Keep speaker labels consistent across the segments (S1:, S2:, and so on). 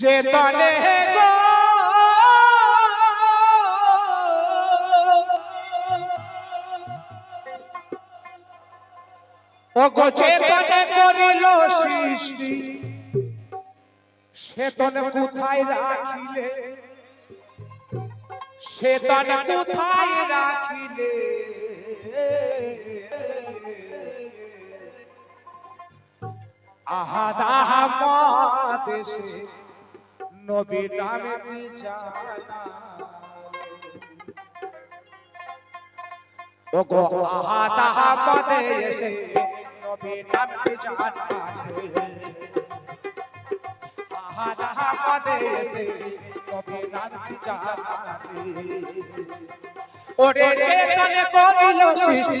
S1: যে তলে গো। ও গো চেতনে করিল সৃষ্টি। চেতন কোথায় রাখিলে? চেতন কোথায় রাখিলে? আহাদা দেশে নবী নামটি জানা ও গো আহাদা পদে এসে নবী নামটি জানা আহাদা পদে এসে নবী নামটি জানা ওরে চেতন করিল সৃষ্টি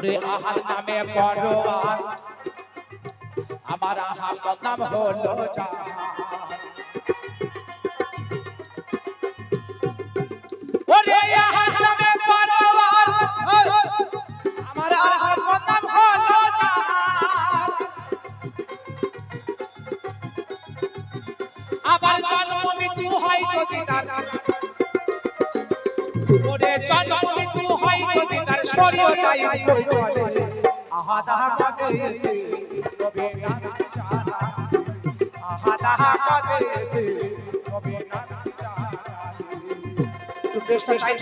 S1: ওরে আহার নামে পরোয়ার আমার আহার নাম হলো ওরে আহার নামে পরোয়ার আমার আহার নাম হলো আবার হয় যদি ওরে জন্ম শরীয়তাই কই চলে আহা দাহা কাদে এসে তবে নাম জানা আহা দাহা কাদে এসে তবে নাম জানা একটু বেশটা টাইট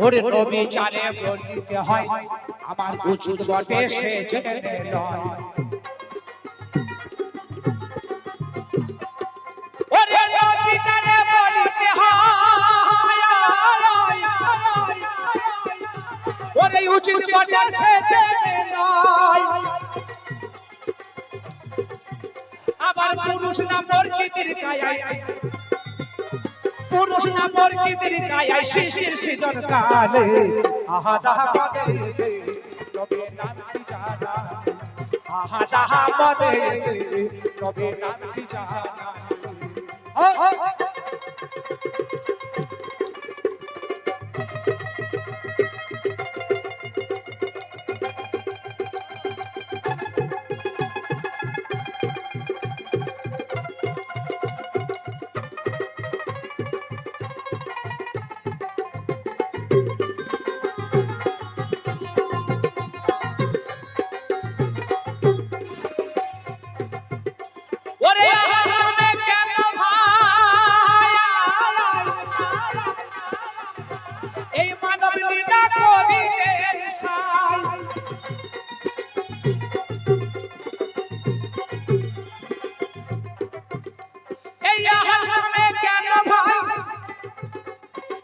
S1: ওরে নবী চারে বলিতে হয়। আমার উচিত বটে সে জেনে বলিতে উচিত বটে সে জেনে আবার পুরুষ না প্রকৃতির কায়ায় পুরুষ না প্রকৃতির কায়ায় সৃষ্টির সৃজন কালে। আহা দাহা পদে তবে নামটি জানা। আহা দাহা পদে তবে নামটি জানা।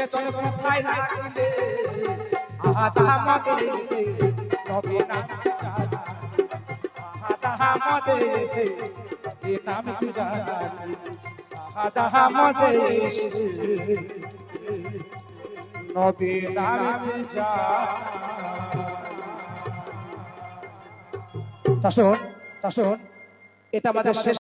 S1: চেতন কোথায় রাখিলে আহা দাহা মতে এসে তবে নামটি আহা মতে এসে এ নামটি জানালি আহা মতে এসে নবী নামে যা তা শোন এটা আমাদের শেষ